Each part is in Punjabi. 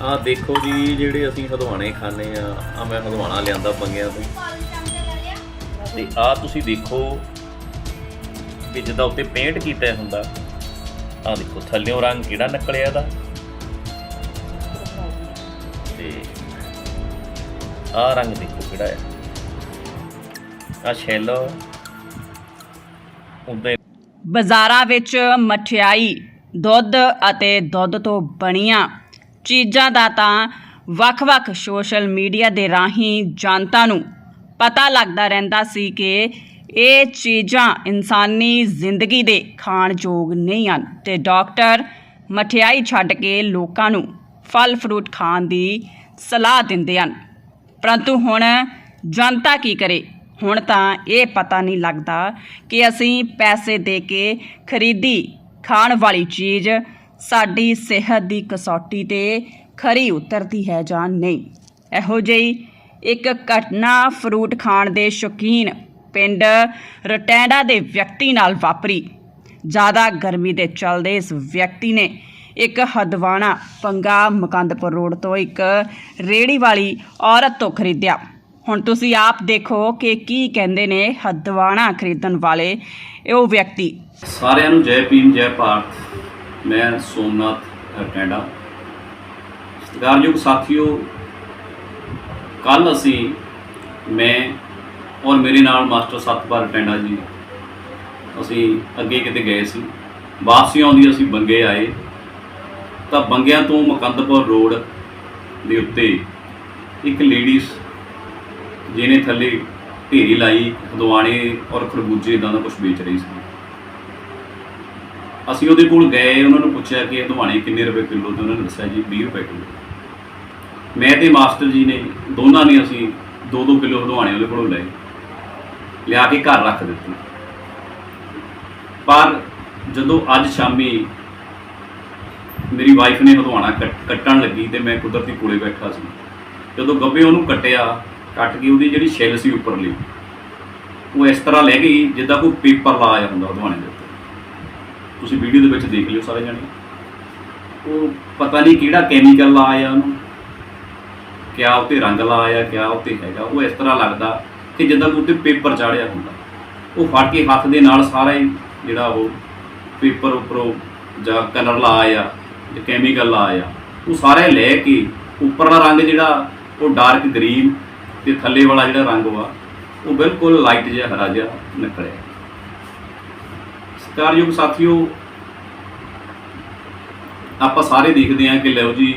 ਆ ਦੇਖੋ ਜੀ, ਜਿਹੜੇ ਅਸੀਂ ਹਦਵਾਣੇ ਖਾਣੇ ਆ ਆ ਮੈਂ ਹਦਵਾਣਾ ਲਿਆਂਦਾ ਬੰਗਿਆਂ ਤੋਂ। ਤੇ ਆ ਤੁਸੀਂ ਦੇਖੋ ਵੀ ਜਿੱਦਾਂ ਉੱਤੇ ਪੇਂਟ ਕੀਤਾ ਹੁੰਦਾ ਆ ਦੇਖੋ, ਥੱਲਿਓਂ ਰੰਗ ਕਿਹੜਾ ਨਿਕਲਿਆ ਇਹਦਾ। ਤੇ ਆ ਰੰਗ ਦੇਖੋ ਕਿਹੜਾ ਹੈ। ਆ ਸ਼ੈਲੋ ਉਹਦੇ ਬਾਜ਼ਾਰਾਂ ਵਿੱਚ ਮਠਿਆਈ, ਦੁੱਧ ਅਤੇ ਦੁੱਧ ਤੋਂ ਬਣੀਆਂ ਚੀਜ਼ਾਂ ਦਾ ਤਾਂ ਵੱਖ-ਵੱਖ ਸੋਸ਼ਲ ਮੀਡੀਆ ਦੇ ਰਾਹੀਂ ਜਨਤਾ ਨੂੰ ਪਤਾ ਲੱਗਦਾ ਰਹਿੰਦਾ ਸੀ ਕਿ ਇਹ ਚੀਜ਼ਾਂ ਇਨਸਾਨੀ ਜ਼ਿੰਦਗੀ ਦੇ ਖਾਣਯੋਗ ਨਹੀਂ ਹਨ ਤੇ ਡਾਕਟਰ ਮਠਿਆਈ ਛੱਡ ਕੇ ਲੋਕਾਂ ਨੂੰ ਫਲ ਫਰੂਟ ਖਾਣ ਦੀ ਸਲਾਹ ਦਿੰਦੇ ਹਨ। ਪਰੰਤੂ ਹੁਣ ਜਨਤਾ ਕੀ ਕਰੇ? ਹੁਣ ਤਾਂ ਇਹ ਪਤਾ ਨਹੀਂ ਲੱਗਦਾ ਕਿ ਅਸੀਂ ਪੈਸੇ ਦੇ ਕੇ ਖਰੀਦੀ ਖਾਣ ਵਾਲੀ ਚੀਜ਼ ਸਾਡੀ ਸਿਹਤ ਦੀ ਕਸੌਟੀ ਤੇ ਖਰੀ ਉਤਰਦੀ ਹੈ ਜਾਂ ਨਹੀਂ? ਇਹੋ ਜਿਹੀ ਇੱਕ ਘਟਨਾ ਫਰੂਟ ਖਾਣ ਦੇ ਸ਼ੌਕੀਨ ਪਿੰਡ ਰਟੈਂਡਾ ਦੇ ਵਿਅਕਤੀ ਨਾਲ ਵਾਪਰੀ। ਜ਼ਿਆਦਾ ਗਰਮੀ ਦੇ ਚੱਲਦੇ ਇਸ ਵਿਅਕਤੀ ਨੇ ਇੱਕ ਹਦਵਾਣਾ ਪੰਗਾ ਮੁਕੰਦਪੁਰ ਰੋਡ ਤੋਂ ਇੱਕ ਰੇੜੀ ਵਾਲੀ ਔਰਤ ਤੋਂ ਖਰੀਦਿਆ। ਹੁਣ ਤੁਸੀਂ ਆਪ ਦੇਖੋ ਕਿ ਕੀ ਕਹਿੰਦੇ ਨੇ ਹਦਵਾਣਾ ਖਰੀਦਣ ਵਾਲੇ ਉਹ ਵਿਅਕਤੀ। ਸਾਰਿਆਂ ਨੂੰ ਜੈ ਭੀਮ, ਜੈ ਭਾਰਤ। ਮੈਂ ਸੋਮਨਾਥ ਕੈਨੇਡਾ। ਸਤਿਕਾਰਯੋਗ ਸਾਥੀਓ ਕੱਲ ਅਸੀਂ ਮੈਂ ਔਰ ਮੇਰੇ ਨਾਲ ਮਾਸਟਰ ਸਤਪਾਲ ਟੈਂਡਾ ਜੀ, ਅਸੀਂ ਅੱਗੇ ਕਿਤੇ ਗਏ ਸੀ। ਵਾਪਸੀ ਆਉਂਦੀ ਅਸੀਂ ਬੰਗੇ ਆਏ। ਤਾਂ ਬੰਗਿਆਂ ਤੋਂ ਮੁਕੰਦਪੁਰ ਰੋਡ ਦੇ ਉੱਤੇ ਇੱਕ ਲੇਡੀਜ਼ ਜਿਹਨੇ ਥੱਲੇ ਢੇਰੀ ਲਾਈ ਹਦਵਾਣੇ ਔਰ ਖਰਬੂਜੇ ਇਦਾਂ ਦਾ ਕੁਝ ਵੇਚ ਰਹੀ ਸੀ। ਅਸੀਂ ਉਹਦੇ ਕੋਲ ਗਏ, ਉਹਨਾਂ ਨੂੰ ਪੁੱਛਿਆ ਕਿ ਹਦਵਾਣੇ ਕਿੰਨੇ ਰੁਪਏ ਕਿਲੋ ਤੇ ਉਹਨਾਂ ਨੇ ਦੱਸਿਆ ਜੀ 20 ਰੁਪਏ ਕਿਲੋ। ਮੈਂ ਤੇ ਮਾਸਟਰ ਜੀ ਨੇ, ਦੋਨਾਂ ਨੇ ਅਸੀਂ 2-2 ਕਿਲੋ ਹਦਵਾਣੇ ਉਹਦੇ ਕੋਲੋਂ ਲਏ। ਲਿਆ ਕੇ ਘਰ ਰੱਖ ਦਿੱਤੇ। ਪਰ ਜਦੋਂ ਅੱਜ ਸ਼ਾਮੀ ਮੇਰੀ ਵਾਈਫ ਨੇ ਹਦਵਾਣਾ ਕੱਟ- ਕੱਟਣ ਲੱਗੀ ਤੇ ਮੈਂ ਕੁਦਰਤੀ ਕੋਲੇ ਬੈਠਾ ਸੀ। ਜਦੋਂ ਗੱਬੇ ਉਹਨੂੰ ਕੱਟਿਆ, ਕੱਟ ਕੇ ਉਹਦੀ ਜਿਹੜੀ ਛਿੱਲ ਸੀ ਉੱਪਰਲੀ, ਉਹ ਇਸ ਤਰ੍ਹਾਂ ਲੈ ਗਈ ਜਿੱਦਾਂ ਕੋਈ ਪੇਪਰ ਲਾਇਆ ਹੁੰਦਾ ਹਦਵਾਣੇ ਦੇ ਤੁਸੀਂ ਵੀਡੀਓ ਦੇ ਵਿੱਚ ਦੇਖ ਲਿਓ ਸਾਰੇ ਜਣੇ। ਉਹ ਪਤਾ ਨਹੀਂ ਕਿਹੜਾ ਕੈਮੀਕਲ ਲਾਇਆ ਉਹਨੂੰ, ਕਿਆ ਉੱਤੇ ਰੰਗ ਲਾਇਆ, ਕਿਆ ਉੱਤੇ ਹੈਗਾ। ਉਹ ਇਸ ਤਰ੍ਹਾਂ ਲੱਗਦਾ ਕਿ ਜਿੱਦਾਂ ਕੋਈ ਉੱਤੇ ਪੇਪਰ ਚਾੜਿਆ ਹੁੰਦਾ। ਉਹ ਫੜ ਕੇ ਹੱਥ ਦੇ ਨਾਲ ਸਾਰਾ ਹੀ ਜਿਹੜਾ ਉਹ ਪੇਪਰ ਉੱਪਰੋਂ ਜਾਂ ਕਲਰ ਲਾਇਆ, ਜਾਂ ਕੈਮੀਕਲ ਲਾਇਆ, ਉਹ ਸਾਰੇ ਲੈ ਕੇ ਉੱਪਰਲਾ ਰੰਗ ਜਿਹੜਾ ਉਹ ਡਾਰਕ ਗ੍ਰੀਨ ਤੇ ਥੱਲੇ ਵਾਲਾ ਜਿਹੜਾ ਰੰਗ ਵਾ, ਉਹ ਬਿਲਕੁਲ ਲਾਈਟ ਜਿਹਾ ਹਰਾ ਜਿਹਾ ਨਿਕਲਿਆ। ਸਤਿਕਾਰਯੋਗ ਸਾਥੀਓ, ਆਪਾਂ ਸਾਰੇ ਦੇਖਦੇ ਹਾਂ ਕਿ ਲਓ ਜੀ,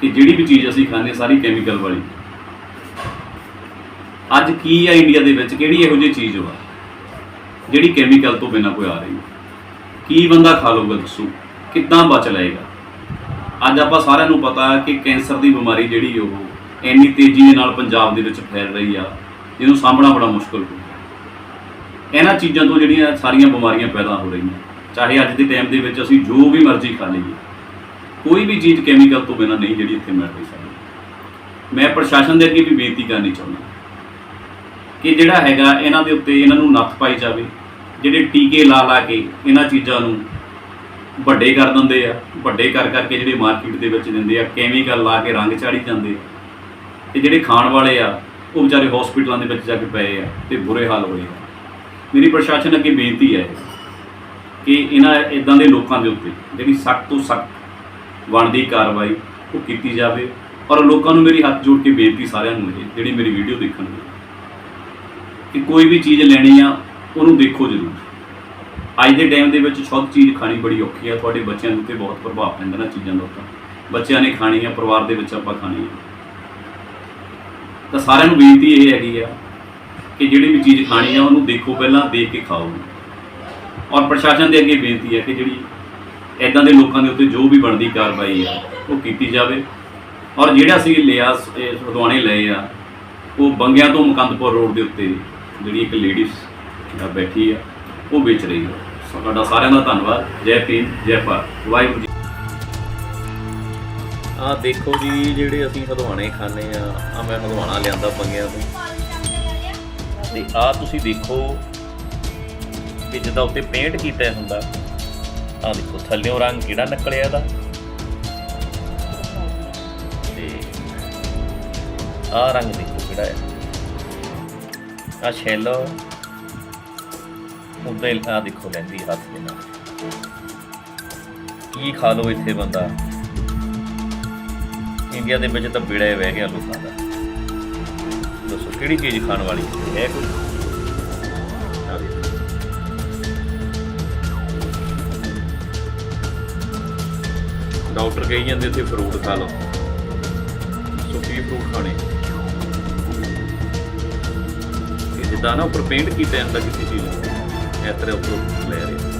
ਕਿ ਜਿਹੜੀ ਵੀ ਚੀਜ਼ ਅਸੀਂ ਖਾਂਦੇ ਸਾਰੀ ਕੈਮੀਕਲ ਵਾਲੀ। ਅੱਜ ਕੀ ਆ ਇੰਡੀਆ ਦੇ ਵਿੱਚ? ਕਿਹੜੀ ਇਹੋ ਜਿਹੀ ਚੀਜ਼ ਵਾ? ਜਿਹੜੀ ਕੈਮੀਕਲ ਤੋਂ ਬਿਨਾਂ ਕੋਈ ਆ ਰਹੀ ਕੀ ਬੰਦਾ ਖਾ ਲਊਗਾ ਦੱਸੋ? ਕਿੱਦਾਂ ਬਚ ਲਏਗਾ? ਅੱਜ ਆਪਾਂ ਸਾਰਿਆਂ ਨੂੰ ਪਤਾ ਹੈ ਕਿ ਕੈਂਸਰ ਦੀ ਬਿਮਾਰੀ ਜਿਹੜੀ ਉਹ ਇੰਨੀ ਤੇਜ਼ੀ ਦੇ ਨਾਲ ਪੰਜਾਬ ਦੇ ਵਿੱਚ ਫੈਲ ਰਹੀ ਆ, ਜਿਹਨੂੰ ਸਾਹਮਣਾ ਬੜਾ ਮੁਸ਼ਕਲ ਹੋ ਇਹਨਾਂ ਚੀਜ਼ਾਂ ਤੋਂ ਜਿਹੜੀਆਂ ਸਾਰੀਆਂ ਬਿਮਾਰੀਆਂ ਪੈਦਾ ਹੋ ਰਹੀਆਂ। ਚਾਹੇ ਅੱਜ ਦੇ ਟਾਈਮ ਦੇ ਵਿੱਚ ਅਸੀਂ ਜੋ ਵੀ ਮਰਜ਼ੀ ਖਾ ਲਈਏ। ਕੋਈ ਵੀ ਚੀਜ਼ ਕੈਮੀਕਲ ਤੋਂ ਬਿਨਾਂ ਨਹੀਂ ਜਿਹੜੀ ਇੱਥੇ ਮਿਲ ਰਹੀ ਸਾਨੂੰ। ਮੈਂ ਪ੍ਰਸ਼ਾਸਨ ਦੇ ਅੱਗੇ ਵੀ ਬੇਨਤੀ ਕਰਨੀ ਚਾਹੁੰਦਾ ਕਿ ਜਿਹੜਾ ਹੈਗਾ ਇਹਨਾਂ ਦੇ ਉੱਤੇ ਇਹਨਾਂ ਨੂੰ ਨੱਥ ਪਾਈ ਜਾਵੇ। ਜਿਹੜੇ ਟੀਕੇ ਲਾ ਲਾ ਕੇ ਇਹਨਾਂ ਚੀਜ਼ਾਂ ਨੂੰ ਵੱਡੇ ਕਰ ਦਿੰਦੇ ਆ, ਵੱਡੇ ਕਰ ਕਰਕੇ ਜਿਹੜੇ ਮਾਰਕੀਟ ਦੇ ਵਿੱਚ ਦਿੰਦੇ ਆ ਕੈਮੀਕਲ ਲਾ ਕੇ ਰੰਗ ਚਾੜੀ ਜਾਂਦੇ ਆ। ਤੇ ਜਿਹੜੇ ਖਾਣ ਵਾਲੇ ਆ, ਉਹ ਵਿਚਾਰੇ ਹਸਪੀਟਲਾਂ ਦੇ ਵਿੱਚ ਜਾ ਕੇ ਪਏ ਆ ਤੇ ਬੁਰੇ ਹਾਲ ਹੋਏ ਆ। ਮੇਰੀ ਪ੍ਰਸ਼ਾਸਨ ਅੱਗੇ ਬੇਨਤੀ ਹੈ ਕਿ ਇਹਨਾਂ ਇਦਾਂ ਦੇ ਲੋਕਾਂ ਦੇ ਉੱਤੇ ਜਿਹੜੀ ਸਖਤ ਤੋਂ ਸਖਤ ਬਣਦੀ ਕਾਰਵਾਈ ਉਹ ਕੀਤੀ ਜਾਵੇ ਔਰ ਲੋਕਾਂ ਨੂੰ ਮੇਰੀ ਹੱਥ ਜੋੜ ਕੇ ਬੇਨਤੀ ਸਾਰਿਆਂ ਨੂੰ ਇਹ, ਜਿਹੜੀ ਮੇਰੀ ਵੀਡੀਓ ਦੇਖਣਗੇ ਕਿ ਕੋਈ ਵੀ ਚੀਜ਼ ਲੈਣੀ ਆ, ਉਹਨੂੰ ਦੇਖੋ ਜ਼ਰੂਰ। ਅੱਜ ਦੇ ਟਾਈਮ ਦੇ ਵਿੱਚ ਸ਼ੁੱਧ ਚੀਜ਼ ਖਾਣੀ ਬੜੀ ਔਖੀ ਆ, ਤੁਹਾਡੇ ਬੱਚਿਆਂ ਦੇ ਉੱਤੇ ਬਹੁਤ ਪ੍ਰਭਾਵ ਪੈਂਦਾ ਨਾ ਚੀਜ਼ਾਂ ਦਾ ਉੱਤੇ ਬੱਚਿਆਂ ਨੇ ਖਾਣੀ ਆ, ਪਰਿਵਾਰ ਦੇ ਵਿੱਚ ਆਪਾਂ ਖਾਣੀ ਆ। ਤਾਂ ਸਾਰਿਆਂ ਨੂੰ ਬੇਨਤੀ ਇਹ ਹੈਗੀ ਆ ਕਿ ਜਿਹੜੀ ਵੀ ਚੀਜ਼ ਖਾਣੀ ਆ ਉਹਨੂੰ ਦੇਖੋ ਪਹਿਲਾਂ, ਦੇਖ ਕੇ ਖਾਓ। ਔਰ ਪ੍ਰਸ਼ਾਸਨ ਦੇ ਅੱਗੇ ਬੇਨਤੀ ਹੈ ਕਿ ਜਿਹੜੀ ਇਦਾਂ ਦੇ ਲੋਕਾਂ ਦੇ ਉੱਤੇ ਜੋ ਵੀ ਬਣਦੀ ਕਾਰਵਾਈ ਆ, ਉਹ ਕੀਤੀ ਜਾਵੇ। ਔਰ ਜਿਹੜਾ ਅਸੀਂ ਲਿਆ ਸ- ਲਏ ਆ, ਉਹ ਬੰਗਿਆਂ ਤੋਂ ਮੁਕੰਦਪੁਰ ਰੋਡ ਦੇ ਉੱਤੇ ਜਿਹੜੀ ਇੱਕ ਲੇਡੀਜ਼ ਬੈਠੀ ਆ, ਉਹ ਵੇਚ ਰਹੀ ਆ। ਤੁਹਾਡਾ ਸਾਰਿਆਂ ਦਾ ਧੰਨਵਾਦ। ਜੈ ਭੀਮ, ਜੈ ਭਾਰਤ। ਵਾਹਿਗੁਰੂ ਜੀ ਆ ਦੇਖੋ ਜੀ, ਜਿਹੜੇ ਅਸੀਂ ਹਦਵਾਣੇ ਖਾਣੇ ਆ ਆ ਮੈਂ ਹਦਵਾਣਾ ਲਿਆਂਦਾ ਬੰਗਿਆਂ ਤੋਂ। ਤੇ ਆ ਤੁਸੀਂ ਦੇਖੋ ਕਿ ਜਿੱਦਾਂ ਉੱਤੇ ਪੇਂਟ ਕੀਤਾ ਹੁੰਦਾ ਆ ਦੇਖੋ ਥੱਲਿਓਂ ਰੰਗ ਕਿਹੜਾ ਨਿਕਲਿਆ ਇਹਦਾ। ਤੇ ਆ ਰੰਗ ਦੇਖੋ ਕਿਹੜਾ ਹੈ। ਆ ਸ਼ੈਲੋ ਉਹਦੇ ਆ ਦੇਖੋ ਲੈਂਦੀ ਹੱਥ ਦੇ ਨਾਲ। ਕੀ ਖਾ ਲੋ ਇੱਥੇ ਬੰਦਾ। ਇੰਡੀਆ ਦੇ ਵਿੱਚ ਤਾਂ ਬੇੜਾ ਹੀ ਵਹਿ ਗਿਆ ਲੋਕਾਂ ਦਾ। ਕਿਹੜੀ ਚੀਜ਼ ਖਾਣ ਵਾਲੀ? ਹੈ ਕੋਈ ਆਹ ਦੇਖੋ। ਡਾਕਟਰ ਕਹੀ ਜਾਂਦੇ ਉੱਥੇ ਫਰੂਟ ਖਾ ਲਓ। ਸੋ ਕੀ ਫਰੂਟ ਖਾਣੇ। ਇਹ ਜਿੱਦਾਂ ਨਾ ਉੱਪਰ ਪੇਂਟ ਕੀਤਾ ਜਾਂਦਾ ਕਿਸੇ ਚੀਜ਼ ਨੂੰ, ਇਸ ਤਰ੍ਹਾਂ ਉੱਪਰ ਲੈ ਰਹੇ